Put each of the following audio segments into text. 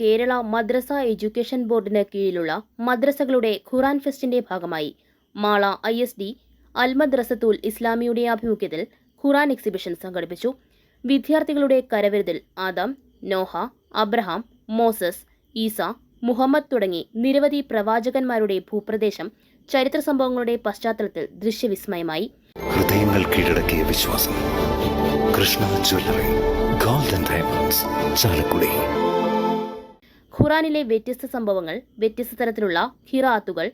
കേരള മദ്രസ education ബോർഡിന് കീഴിലുള്ള മദ്രസകളുടെ Quran ഫെസ്റ്റിന്റെ ഭാഗമായി. മാള ഐ എസ് ഡി അൽമദ്രസത്തുൽ ഇസ്ലാമിയുടെ ആഭിമുഖ്യത്തിൽ ഖുറാൻ എക്സിബിഷൻ സംഘടിപ്പിച്ചു. വിദ്യാർത്ഥികളുടെ കരവിരുതിൽ Adam Noah Abraham Moses Isa Muhammad തുടങ്ങി നിരവധി പ്രവാചകന്മാരുടെ ഭൂപ്രദേശം ചരിത്ര സംഭവങ്ങളുടെ പശ്ചാത്തലത്തിൽ ദൃശ്യവിസ്മയമായി. ഹൃദയങ്ങൾ കീഴടക്കിയ വിശ്വാസം. Krishna Jewellery Golden Diamonds Chalakudy. ഖുറാനിലെ വ്യത്യസ്ത സംഭവങ്ങൾ വ്യത്യസ്ത തരത്തിലുള്ള ഖിറാത്തുകൾ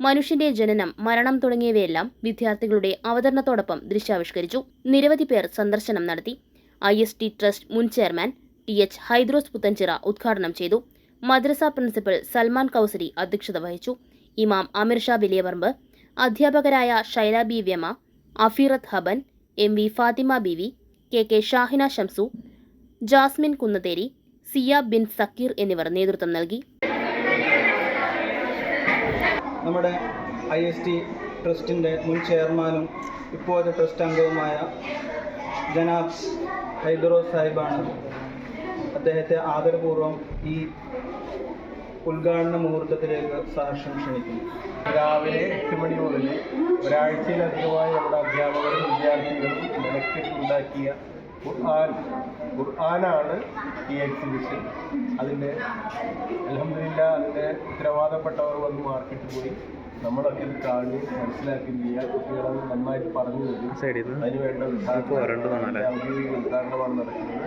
മനുഷ്യന്റെ ജനനം മരണം തുടങ്ങിയവയെല്ലാം വിദ്യാർത്ഥികളുടെ അവതരണത്തോടൊപ്പം ദൃശ്യാവിഷ്കരിച്ചു. നിരവധി പേർ സന്ദർശനം നടത്തി. ഐ എസ് ടി ട്രസ്റ്റ് മുൻ chairman T H Hydros Puthenchira ഉദ്ഘാടനം ചെയ്തു. മദ്രസ പ്രിൻസിപ്പൽ സൽമാൻ കൗസരി അധ്യക്ഷത വഹിച്ചു. ഇമാം അമിർ ഷാ വലിയപറമ്പ് അധ്യാപകരായ ഷൈല ബി വ്യമ അഫീറത്ത് ഹബൻ M V Fathima Beevi K K Shahina Shamsu Jasmin Kunnatheri Siya bin Sakkeer എന്നിവർ നേതൃത്വം നൽകി. നമ്മുടെ ഐ എസ് ടി ട്രസ്റ്റിന്റെ മുൻ ചെയർമാനും ഇപ്പോഴത്തെ ട്രസ്റ്റ് അംഗവുമായ ജനാബ് ഹൈദറോ സാഹിബാണ് അദ്ദേഹത്തെ ആദരപൂർവം ഈ ഉദ്ഘാടന മുഹൂർത്തത്തിലേക്ക് സഹർഷം ക്ഷണിക്കുന്നു രാവിലെ എട്ട് മണി മുതൽ ഒരാഴ്ചയിലധികമായി നമ്മുടെ അധ്യാപകരും വിദ്യാർത്ഥികളും മെനക്കെട്ടുണ്ടാക്കിയ ഖുർആൻ ഖുർആനാണ് ഈ എക്സിബിഷൻ അതിന്റെ അലഹമില്ല അതിന്റെ ഉത്തരവാദപ്പെട്ടവർ വന്ന് മാർക്കറ്റിൽ പോയി. നമ്മളൊക്കെ ഇത് കാണി മനസ്സിലാക്കി ചെയ്യുക കുട്ടികളത് നന്നായിട്ട് പറഞ്ഞു തരും. ഉദ്ഘാടനം ഔദ്യോഗിക ഉദ്ഘാടനമാണ് നടക്കുന്നത്.